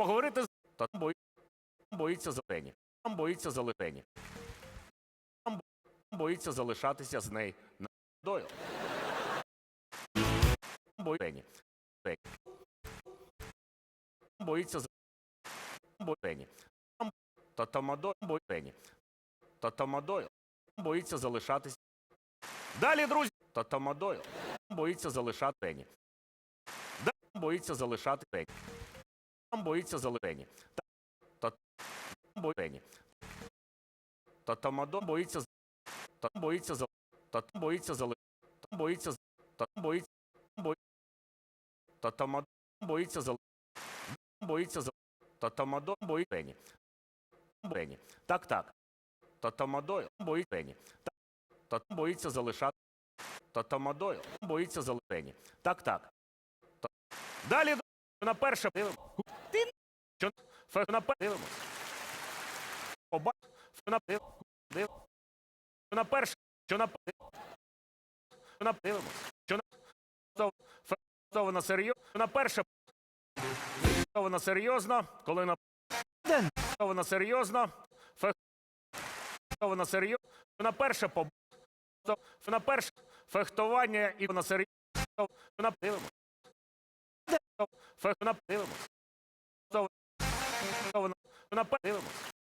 поговорити з та там бої- там боїться зелені. Там боїться залетені. Там бо- там боїться залишатися з нею на дою. Боїться. Там та тамадой боїться. Та тамадою боїться залишатися. Далі, друзі, та тамадою боїться залишати боїться залишати пені. Там боїться залишені. Та, та боїться. Та тамадо боїться та боїться за та там боїться зали та боїться та там боїться бої та тамадо боїться за боїться за та тамадо боїться. Пені. Так, так. Та тамадою боїться пені. Та там боїться залишати та тамадою боїться залишені. Так, так. Далі на перше. Що фе- дивимося. Оба фе- на див- на перше, що на на дивимося. Що на то- фе- серйозно, на перше то серйозно, коли на Ден. серйозно, фе- серйозно, на перше по на перше фехтування і вона серйозно, на дивимося. То фе- дивимося. То то вона на дивимося.